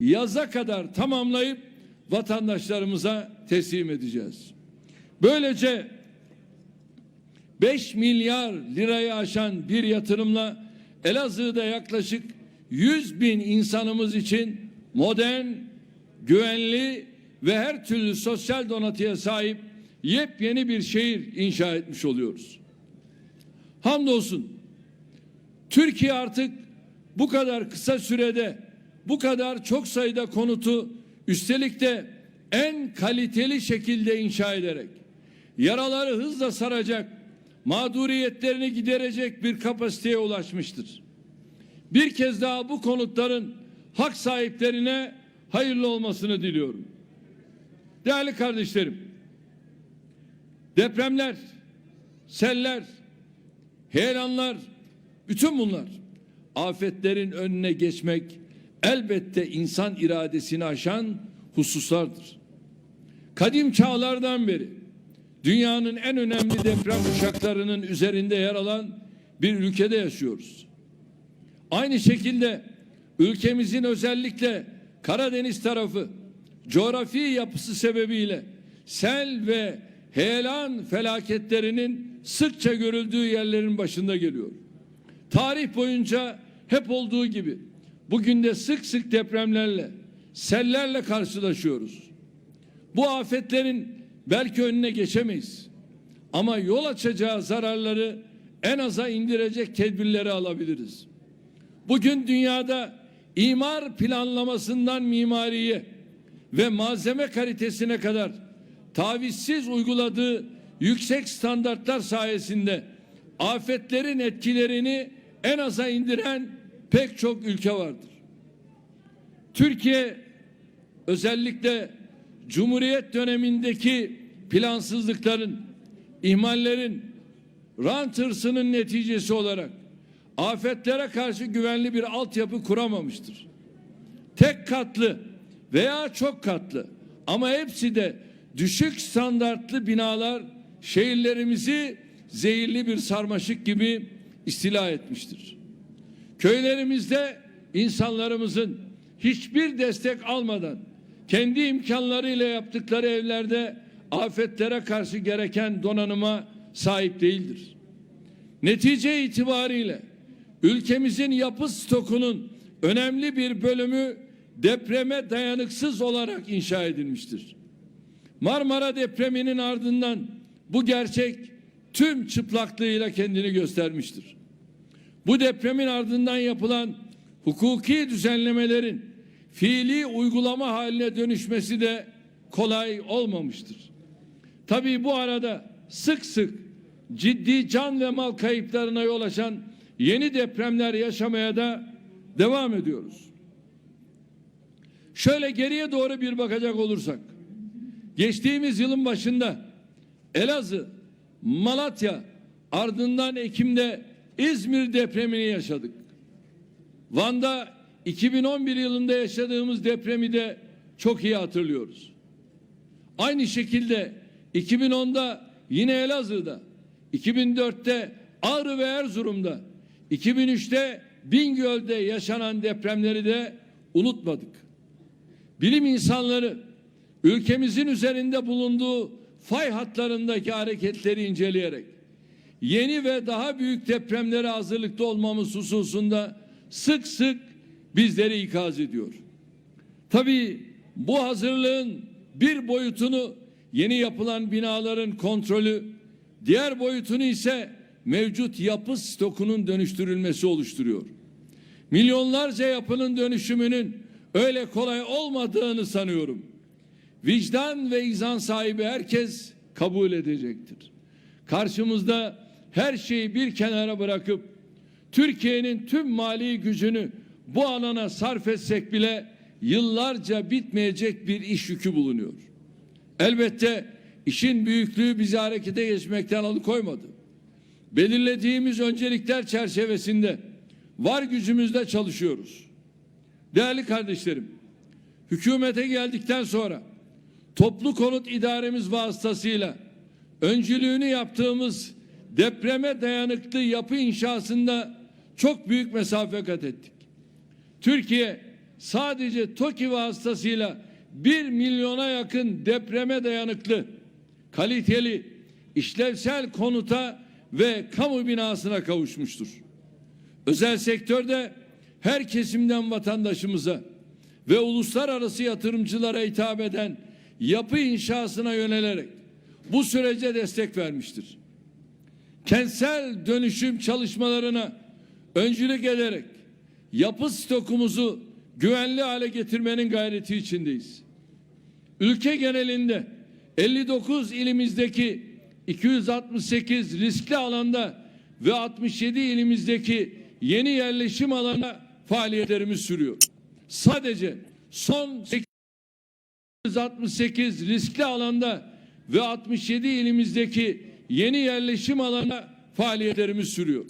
yaza kadar tamamlayıp vatandaşlarımıza teslim edeceğiz. Böylece 5 milyar lirayı aşan bir yatırımla Elazığ'da yaklaşık 100 bin insanımız için modern, güvenli ve her türlü sosyal donatıya sahip yepyeni bir şehir inşa etmiş oluyoruz. Hamdolsun Türkiye artık bu kadar kısa sürede bu kadar çok sayıda konutu üstelik de en kaliteli şekilde inşa ederek yaraları hızla saracak, mağduriyetlerini giderecek bir kapasiteye ulaşmıştır. Bir kez daha bu konutların hak sahiplerine hayırlı olmasını diliyorum. Değerli kardeşlerim, depremler, seller, heyelanlar, bütün bunlar afetlerin önüne geçmek elbette insan iradesini aşan hususlardır. Kadim çağlardan beri dünyanın en önemli deprem kuşaklarının üzerinde yer alan bir ülkede yaşıyoruz. Aynı şekilde ülkemizin özellikle Karadeniz tarafı coğrafi yapısı sebebiyle sel ve heyelan felaketlerinin sıkça görüldüğü yerlerin başında geliyor. Tarih boyunca hep olduğu gibi bugün de sık sık depremlerle, sellerle karşılaşıyoruz. Bu afetlerin belki önüne geçemeyiz. Ama yol açacağı zararları en aza indirecek tedbirleri alabiliriz. Bugün dünyada imar planlamasından mimariye ve malzeme kalitesine kadar tavizsiz uyguladığı yüksek standartlar sayesinde afetlerin etkilerini en aza indiren pek çok ülke vardır. Türkiye özellikle Cumhuriyet dönemindeki plansızlıkların, ihmallerin, rant hırsının neticesi olarak afetlere karşı güvenli bir altyapı kuramamıştır. Tek katlı veya çok katlı ama hepsi de düşük standartlı binalar şehirlerimizi zehirli bir sarmaşık gibi istila etmiştir. Köylerimizde insanlarımızın hiçbir destek almadan kendi imkanlarıyla yaptıkları evlerde afetlere karşı gereken donanıma sahip değildir. Netice itibariyle ülkemizin yapı stokunun önemli bir bölümü depreme dayanıksız olarak inşa edilmiştir. Marmara depreminin ardından bu gerçek tüm çıplaklığıyla kendini göstermiştir. Bu depremin ardından yapılan hukuki düzenlemelerin fiili uygulama haline dönüşmesi de kolay olmamıştır. Tabii bu arada sık sık ciddi can ve mal kayıplarına yol açan yeni depremler yaşamaya da devam ediyoruz. Şöyle geriye doğru bir bakacak olursak, geçtiğimiz yılın başında Elazığ, Malatya, ardından Ekim'de İzmir depremini yaşadık. Van'da 2011 yılında yaşadığımız depremi de çok iyi hatırlıyoruz. Aynı şekilde 2010'da yine Elazığ'da, 2004'te Ağrı ve Erzurum'da, 2003'te Bingöl'de yaşanan depremleri de unutmadık. Bilim insanları ülkemizin üzerinde bulunduğu fay hatlarındaki hareketleri inceleyerek yeni ve daha büyük depremlere hazırlıklı olmamız hususunda sık sık bizleri ikaz ediyor. Tabii bu hazırlığın bir boyutunu yeni yapılan binaların kontrolü, diğer boyutunu ise mevcut yapı stokunun dönüştürülmesi oluşturuyor. Milyonlarca yapının dönüşümünün öyle kolay olmadığını sanıyorum. Vicdan ve izan sahibi herkes kabul edecektir. Karşımızda her şeyi bir kenara bırakıp Türkiye'nin tüm mali gücünü bu alana sarf etsek bile yıllarca bitmeyecek bir iş yükü bulunuyor. Elbette işin büyüklüğü bizi harekete geçmekten alıkoymadı. Belirlediğimiz öncelikler çerçevesinde var gücümüzle çalışıyoruz. Değerli kardeşlerim, hükümete geldikten sonra toplu konut idaremiz vasıtasıyla öncülüğünü yaptığımız depreme dayanıklı yapı inşasında çok büyük mesafe kat ettik. Türkiye sadece TOKİ vasıtasıyla 1 milyona yakın depreme dayanıklı, kaliteli, işlevsel konuta ve kamu binasına kavuşmuştur. Özel sektörde her kesimden vatandaşımıza ve uluslararası yatırımcılara hitap eden yapı inşasına yönelerek bu sürece destek vermiştir. Kentsel dönüşüm çalışmalarına öncülük ederek yapı stokumuzu güvenli hale getirmenin gayreti içindeyiz. Ülke genelinde 59 ilimizdeki 268 riskli alanda ve 67 ilimizdeki yeni yerleşim alana faaliyetlerimiz sürüyor. Sadece son 868 riskli alanda ve 67 ilimizdeki yeni yerleşim alana faaliyetlerimiz sürüyor.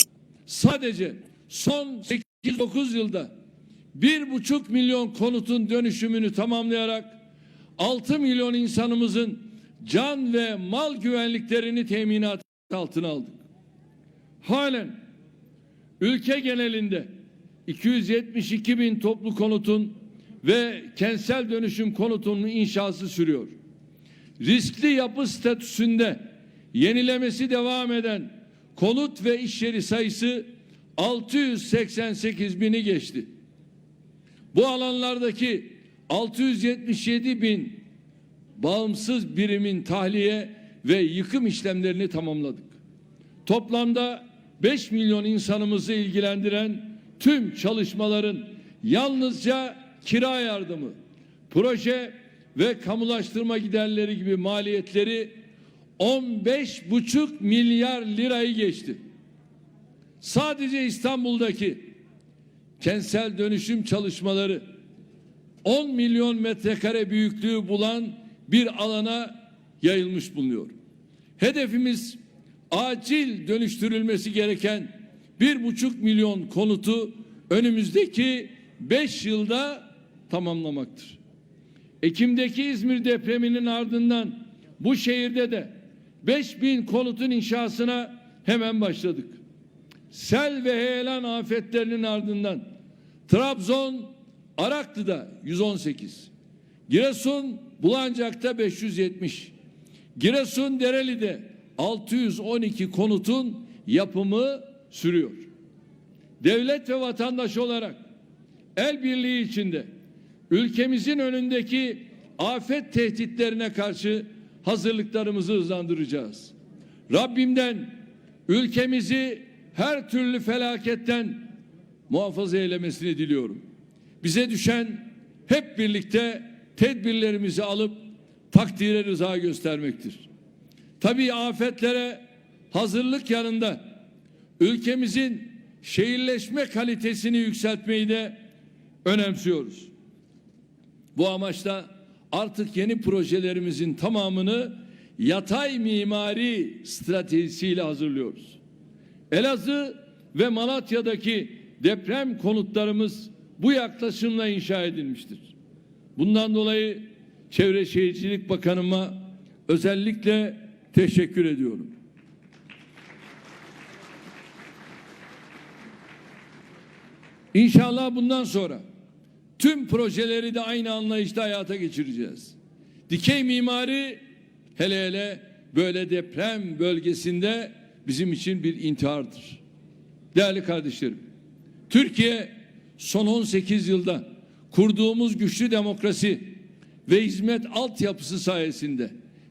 Sadece son 8-9 yılda bir buçuk milyon konutun dönüşümünü tamamlayarak 6 milyon insanımızın can ve mal güvenliklerini teminat altına aldık. Halen ülke genelinde 272 bin toplu konutun ve kentsel dönüşüm konutunun inşası sürüyor. Riskli yapı statüsünde yenilemesi devam eden konut ve iş yeri sayısı 688 bini geçti. Bu alanlardaki 677 bin bağımsız birimin tahliye ve yıkım işlemlerini tamamladık. Toplamda 5 milyon insanımızı ilgilendiren tüm çalışmaların yalnızca kira yardımı, proje ve kamulaştırma giderleri gibi maliyetleri 15,5 milyar lirayı geçti. Sadece İstanbul'daki kentsel dönüşüm çalışmaları 10 milyon metrekare büyüklüğü bulan bir alana yayılmış bulunuyor. Hedefimiz acil dönüştürülmesi gereken bir buçuk milyon konutu önümüzdeki beş yılda tamamlamaktır. Ekim'deki İzmir depreminin ardından bu şehirde de 5000 konutun inşasına hemen başladık. Sel ve heyelan afetlerinin ardından Trabzon Araklı'da 118, Giresun Bulancak'ta 570, Giresun Dereli'de 612 konutun yapımı sürüyor. Devlet ve vatandaş olarak el birliği içinde ülkemizin önündeki afet tehditlerine karşı hazırlıklarımızı hızlandıracağız. Rabbimden ülkemizi her türlü felaketten muhafaza eylemesini diliyorum. Bize düşen hep birlikte tedbirlerimizi alıp takdire rıza göstermektir. Tabii afetlere hazırlık yanında ülkemizin şehirleşme kalitesini yükseltmeyi de önemsiyoruz. Bu amaçla artık yeni projelerimizin tamamını yatay mimari stratejisiyle hazırlıyoruz. Elazığ ve Malatya'daki deprem konutlarımız bu yaklaşımla inşa edilmiştir. Bundan dolayı Çevre Şehircilik Bakanıma özellikle teşekkür ediyorum. İnşallah bundan sonra tüm projeleri de aynı anlayışla hayata geçireceğiz. Dikey mimari hele hele böyle deprem bölgesinde bizim için bir intihardır. Değerli kardeşlerim, Türkiye son 18 yılda kurduğumuz güçlü demokrasi ve hizmet altyapısı sayesinde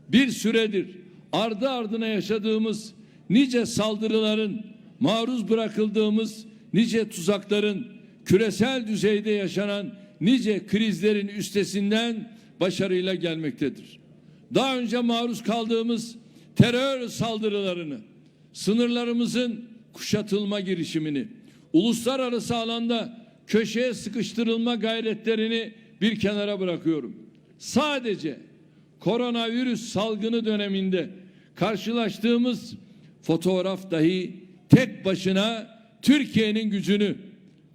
bir süredir ardı ardına yaşadığımız nice saldırıların maruz bırakıldığımız nice tuzakların küresel düzeyde yaşanan nice krizlerin üstesinden başarıyla gelmektedir. Daha önce maruz kaldığımız terör saldırılarını, sınırlarımızın kuşatılma girişimini, uluslararası alanda köşeye sıkıştırılma gayretlerini bir kenara bırakıyorum. Sadece koronavirüs salgını döneminde karşılaştığımız fotoğraf dahi tek başına Türkiye'nin gücünü,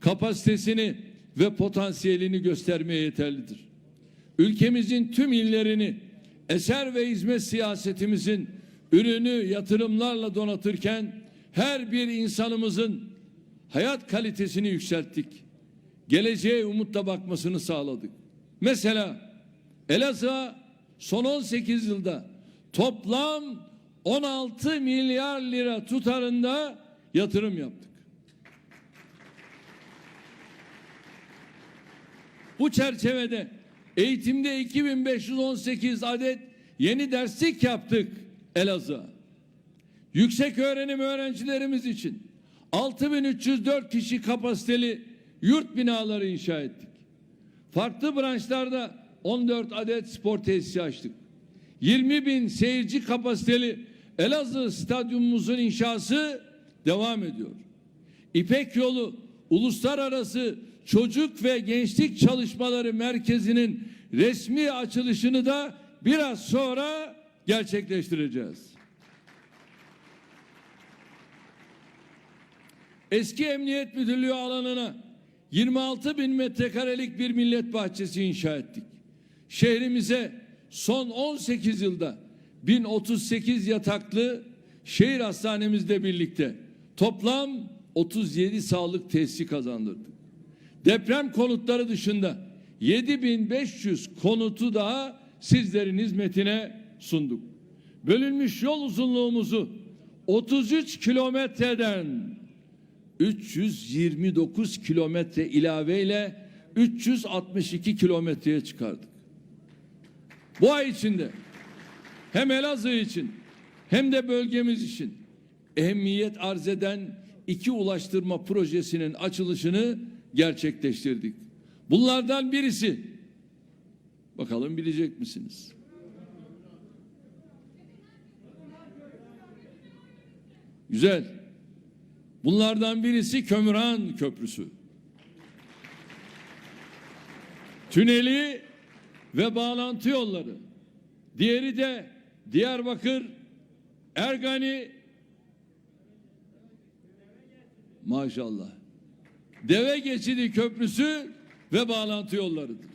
kapasitesini ve potansiyelini göstermeye yeterlidir. Ülkemizin tüm illerini eser ve hizmet siyasetimizin ürünü yatırımlarla donatırken her bir insanımızın hayat kalitesini yükselttik. geleceğe umutla bakmasını sağladık. Mesela Elazığ'a son 18 yılda toplam 16 milyar lira tutarında yatırım yaptık. Bu çerçevede eğitimde 2518 adet yeni derslik yaptık Elazığ'a. Yüksek öğrenim öğrencilerimiz için 6304 kişi kapasiteli yurt binaları inşa ettik. Farklı branşlarda 14 adet spor tesisi açtık. 20 bin seyirci kapasiteli Elazığ stadyumumuzun inşası devam ediyor. İpek Yolu Uluslararası Çocuk ve Gençlik Çalışmaları Merkezi'nin resmi açılışını da biraz sonra gerçekleştireceğiz. Eski Emniyet Müdürlüğü alanına 26 bin metrekarelik bir millet bahçesi inşa ettik. Şehrimize son 18 yılda 1038 yataklı şehir hastanemizle birlikte toplam 37 sağlık tesisi kazandırdık. Deprem konutları dışında 7500 konutu daha sizlerin hizmetine sunduk. Bölünmüş yol uzunluğumuzu 33 kilometreden 329 kilometre ilaveyle 362 kilometreye çıkardık. Bu ay içinde hem Elazığ için hem de bölgemiz için ehemmiyet arz eden iki ulaştırma projesinin açılışını gerçekleştirdik. Bunlardan birisi bakalım bilecek misiniz? Güzel. Bunlardan birisi Kömürhan Köprüsü. Tüneli ve bağlantı yolları. Diğeri de Diyarbakır Ergani Maşallah. Deve geçidi köprüsü ve bağlantı yollarıdır.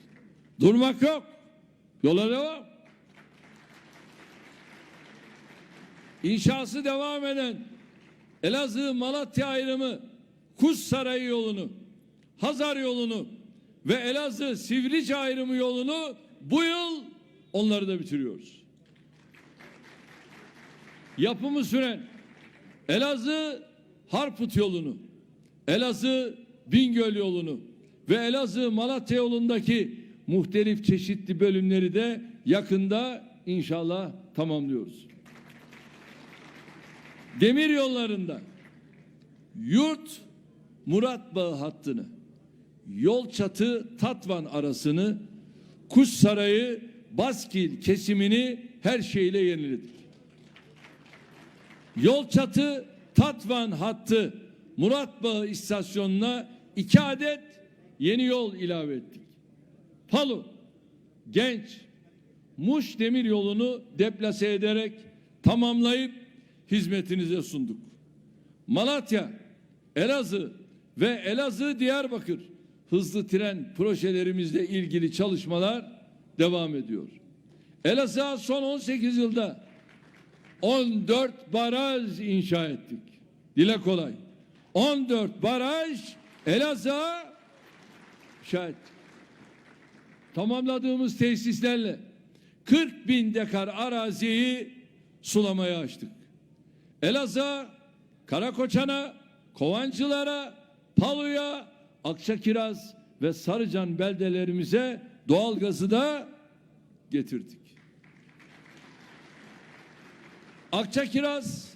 Durmak yok. Yola devam. İnşası devam eden Elazığ Malatya ayrımı Kuş Sarayı yolunu, Hazar yolunu ve Elazığ Sivrice ayrımı yolunu bu yıl onları da bitiriyoruz. Yapımı süren Elazığ Harput yolunu, Elazığ Bingöl yolunu ve Elazığ Malatya yolundaki muhtelif çeşitli bölümleri de yakında inşallah tamamlıyoruz. Demir yollarında Yurt Murat Bağı hattını, Yol Çatı Tatvan arasını, Kuş Sarayı Baskil kesimini her şeyle yeniledik. Yol Çatı Tatvan hattı Murat Bağı istasyonuna iki adet yeni yol ilave ettik. Palu, Genç, Muş demir yolunu deplase ederek tamamlayıp hizmetinize sunduk. Malatya, Elazığ ve Elazığ Diyarbakır hızlı tren projelerimizle ilgili çalışmalar devam ediyor. Elazığ'a son 18 yılda 14 baraj inşa ettik. Dile kolay. 14 baraj Elazığ'a ettik. Tamamladığımız tesislerle 40 bin dekar araziyi sulamaya açtık. Elazığ, Karakoçan'a, Kovancılara, Palu'ya, Akçakiraz ve Sarıcan beldelerimize doğalgazı da getirdik. Akçakiraz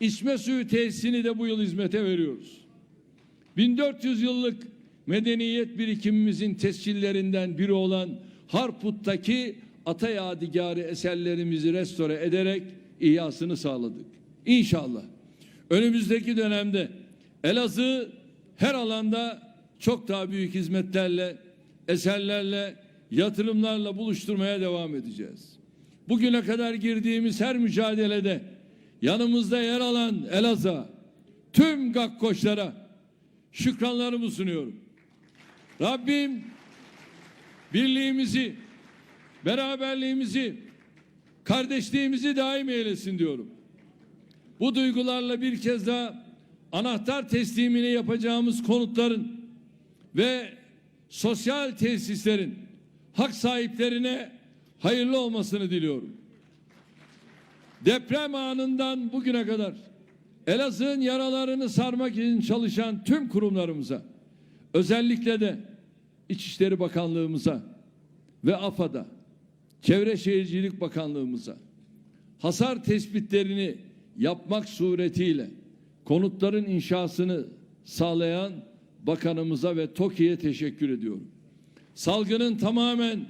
içme suyu tesisini de bu yıl hizmete veriyoruz. 1400 yıllık medeniyet birikimimizin tescillerinden biri olan Harput'taki ata yadigarı eserlerimizi restore ederek ihyasını sağladık. İnşallah önümüzdeki dönemde Elazığ her alanda çok daha büyük hizmetlerle, eserlerle, yatırımlarla buluşturmaya devam edeceğiz. Bugüne kadar girdiğimiz her mücadelede yanımızda yer alan Elazığ, tüm gakkoşlara şükranlarımı sunuyorum. Rabbim birliğimizi, beraberliğimizi, kardeşliğimizi daim eylesin diyorum. Bu duygularla bir kez daha anahtar teslimini yapacağımız konutların ve sosyal tesislerin hak sahiplerine hayırlı olmasını diliyorum. Deprem anından bugüne kadar Elazığ'ın yaralarını sarmak için çalışan tüm kurumlarımıza, özellikle de İçişleri Bakanlığımıza ve AFAD'a, Çevre Şehircilik Bakanlığımıza hasar tespitlerini yapmak suretiyle konutların inşasını sağlayan bakanımıza ve TOKİ'ye teşekkür ediyorum. Salgının tamamen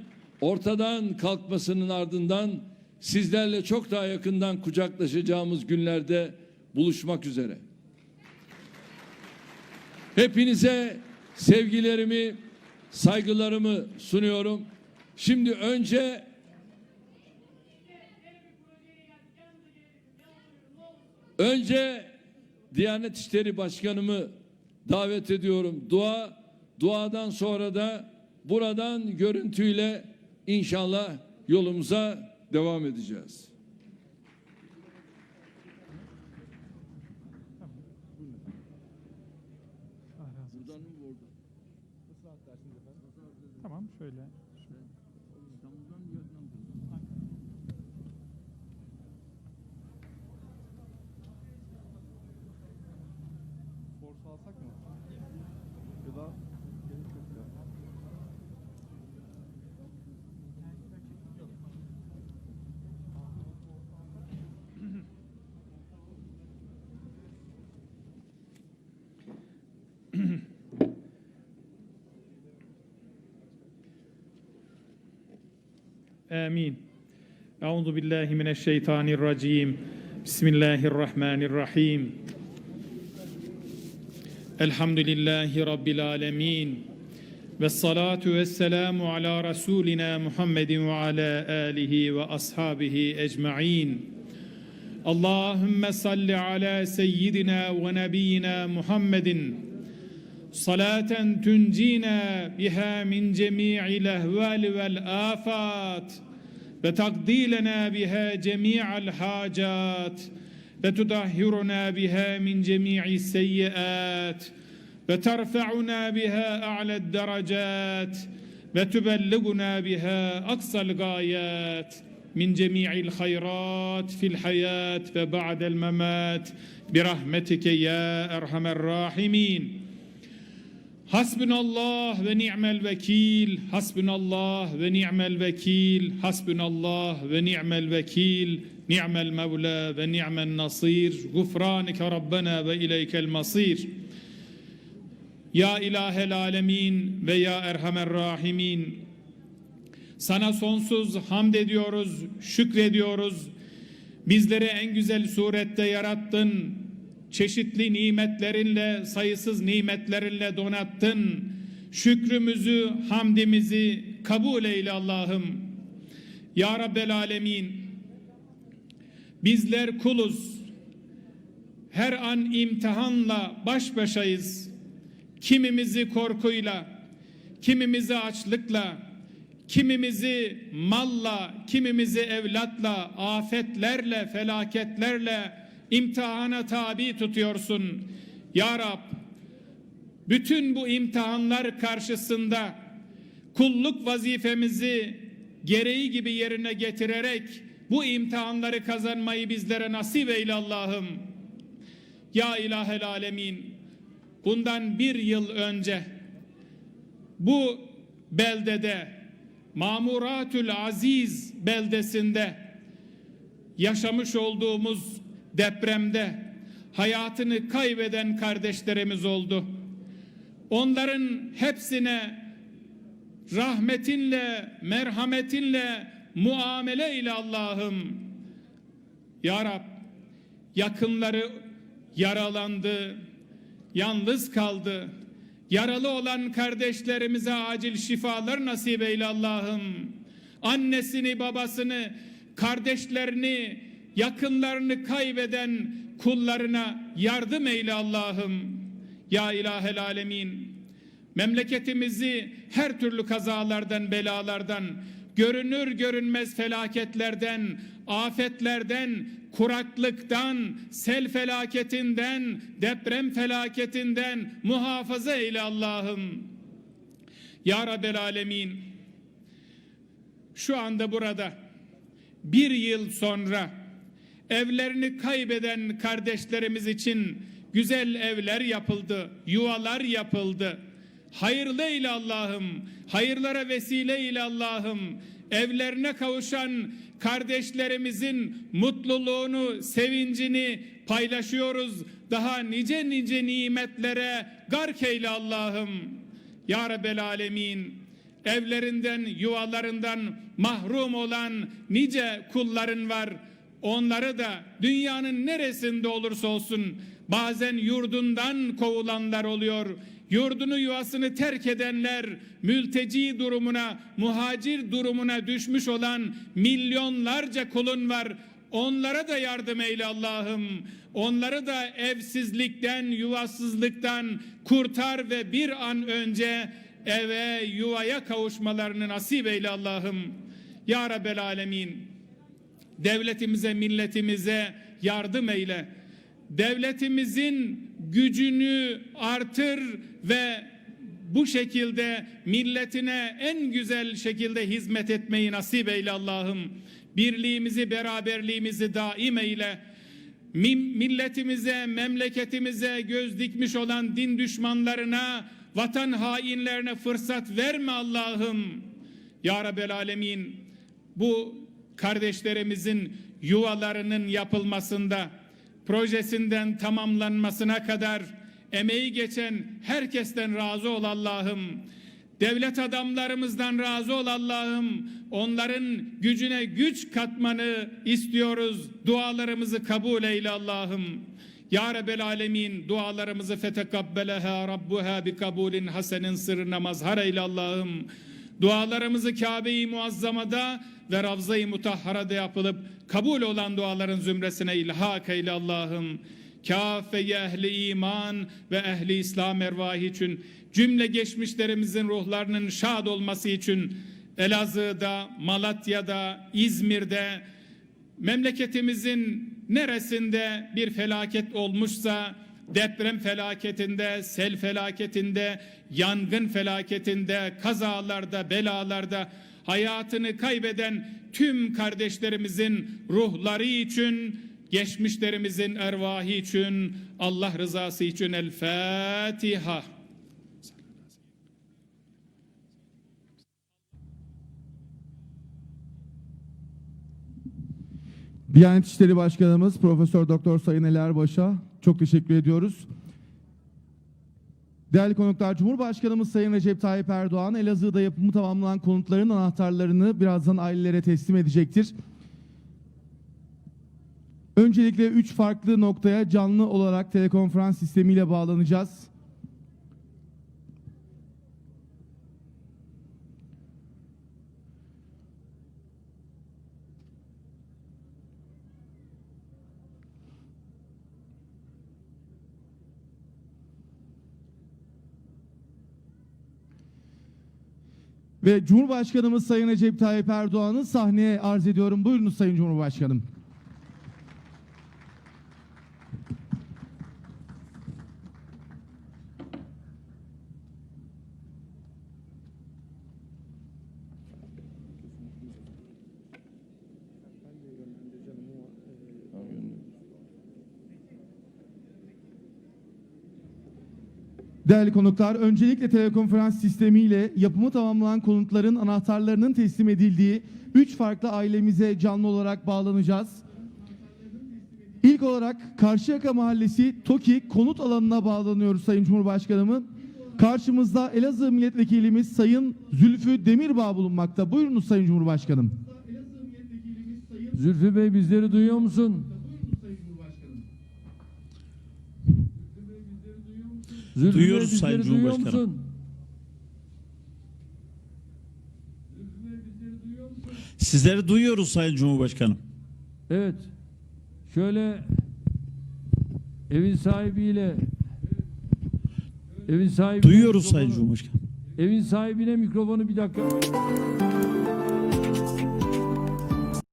ortadan kalkmasının ardından sizlerle çok daha yakından kucaklaşacağımız günlerde buluşmak üzere. Hepinize sevgilerimi, saygılarımı sunuyorum. Şimdi önce önce Diyanet İşleri Başkanımı davet ediyorum. Dua, duadan sonra da buradan görüntüyle inşallah yolumuza devam edeceğiz. Tamam şöyle. şöyle. Force alsak mı? Ya da gerek yok ya. Amin. Euzu billahi mineşşeytanirracim. Bismillahirrahmanirrahim. Elhamdülillahi rabbil alamin. Ve salatu ve selamu ala Resulina Muhammedin ve ala alihi ve ashabihi ecma'in. Allahümme salli ala seyyidina ve nebiyina Muhammedin صلاة تنجينا بها من جميع الأهوال والآفات وتقضي لنا بها جميع الحاجات وتطهرنا بها من جميع السيئات وترفعنا بها أعلى الدرجات وتبلغنا بها أقصى الغايات من جميع الخيرات في الحياة وبعد الممات. برحمتك يا أرحم الراحمين. Hasbunallah ve ni'mel vekil. Hasbunallah ve ni'mel vekil. Hasbunallah ve ni'mel vekil. Ni'mel mevla ve ni'mel nasir. Gufranike Rabbena ve ileykel masir. Ya ilahel alemin ve ya erhamer rahimin. Sana sonsuz hamd ediyoruz, şükrediyoruz. Bizleri en güzel surette yarattın. Çeşitli nimetlerinle, sayısız nimetlerinle donattın. Şükrümüzü, hamdimizi kabul eyle Allah'ım. Ya Rabbel Alemin. Bizler kuluz. Her an imtihanla baş başayız. Kimimizi korkuyla, kimimizi açlıkla, kimimizi malla, kimimizi evlatla, afetlerle, felaketlerle imtihana tabi tutuyorsun. Ya Rab, bütün bu imtihanlar karşısında kulluk vazifemizi gereği gibi yerine getirerek bu imtihanları kazanmayı bizlere nasip eyle Allah'ım. Ya ilahel alemin, bundan bir yıl önce bu beldede Mamuratül Aziz beldesinde yaşamış olduğumuz depremde hayatını kaybeden kardeşlerimiz oldu. Onların hepsine rahmetinle, merhametinle muamele ile Allah'ım. Ya Rab, yakınları yaralandı, yalnız kaldı. Yaralı olan kardeşlerimize acil şifalar nasip eyle Allah'ım. Annesini, babasını, kardeşlerini, yakınlarını kaybeden kullarına yardım eyle Allah'ım. Ya ilahel alemin. Memleketimizi her türlü kazalardan, belalardan, görünür görünmez felaketlerden, afetlerden, kuraklıktan, sel felaketinden, deprem felaketinden muhafaza eyle Allah'ım. Ya Rabbel Alemin şu anda burada bir yıl sonra evlerini kaybeden kardeşlerimiz için güzel evler yapıldı, yuvalar yapıldı. Hayırlı eyle Allah'ım, hayırlara vesile eyle Allah'ım. Evlerine kavuşan kardeşlerimizin mutluluğunu, sevincini paylaşıyoruz. Daha nice nice nimetlere gark eyle Allah'ım. Ya Rabbel Alemin evlerinden, yuvalarından mahrum olan nice kulların var. Onları da dünyanın neresinde olursa olsun bazen yurdundan kovulanlar oluyor. Yurdunu yuvasını terk edenler, mülteci durumuna, muhacir durumuna düşmüş olan milyonlarca kulun var. Onlara da yardım eyle Allah'ım. Onları da evsizlikten, yuvasızlıktan kurtar ve bir an önce eve, yuvaya kavuşmalarını nasip eyle Allah'ım. Ya Rabbel Alemin. Devletimize, milletimize yardım eyle. Devletimizin gücünü artır ve bu şekilde milletine en güzel şekilde hizmet etmeyi nasip eyle Allah'ım. Birliğimizi, beraberliğimizi daim eyle. Milletimize, memleketimize göz dikmiş olan din düşmanlarına, vatan hainlerine fırsat verme Allah'ım. Ya Rabbel Alemin bu kardeşlerimizin yuvalarının yapılmasında, projesinden tamamlanmasına kadar emeği geçen herkesten razı ol Allah'ım. Devlet adamlarımızdan razı ol Allah'ım. Onların gücüne güç katmanı istiyoruz. Dualarımızı kabul eyle Allah'ım. Ya Rabbel Alemin dualarımızı fetekabbeleha Rabbuha bi kabulin hasenin sırrına mazhar eyle Allah'ım. Dualarımızı Kabe-i Muazzama'da ve Ravza-i Mutahhara'da yapılıp kabul olan duaların zümresine ilhak eyle Allah'ım. Kâfe-i ehli iman ve ehli İslam ervahı için cümle geçmişlerimizin ruhlarının şad olması için Elazığ'da, Malatya'da, İzmir'de memleketimizin neresinde bir felaket olmuşsa deprem felaketinde, sel felaketinde, yangın felaketinde, kazalarda, belalarda hayatını kaybeden tüm kardeşlerimizin ruhları için, geçmişlerimizin ervahı için, Allah rızası için El Fatiha. Diyanet İşleri Başkanımız Profesör Doktor Sayın Ali Erbaş'a çok teşekkür ediyoruz. Değerli konuklar, Cumhurbaşkanımız Sayın Recep Tayyip Erdoğan, Elazığ'da yapımı tamamlanan konutların anahtarlarını birazdan ailelere teslim edecektir. Öncelikle üç farklı noktaya canlı olarak telekonferans sistemiyle bağlanacağız. Ve Cumhurbaşkanımız Sayın Recep Tayyip Erdoğan'ı sahneye arz ediyorum. Buyurunuz Sayın Cumhurbaşkanım. Değerli konuklar, öncelikle telekonferans sistemiyle yapımı tamamlanan konutların anahtarlarının teslim edildiği 3 farklı ailemize canlı olarak bağlanacağız. İlk olarak Karşıyaka Mahallesi TOKİ konut alanına bağlanıyoruz Sayın Cumhurbaşkanımın. Karşımızda Elazığ Milletvekilimiz Sayın Zülfü Demirbağ bulunmakta. Buyurunuz Sayın Cumhurbaşkanım. Zülfü Bey bizleri duyuyor musun? Zülfü Duyuyoruz Sayın bizleri duyuyor Cumhurbaşkanım. Sizleri duyuyoruz Sayın Cumhurbaşkanım. Evet. Şöyle evin sahibiyle evin sahibi Duyuyoruz Sayın Cumhurbaşkanım. Evin sahibine mikrofonu bir dakika.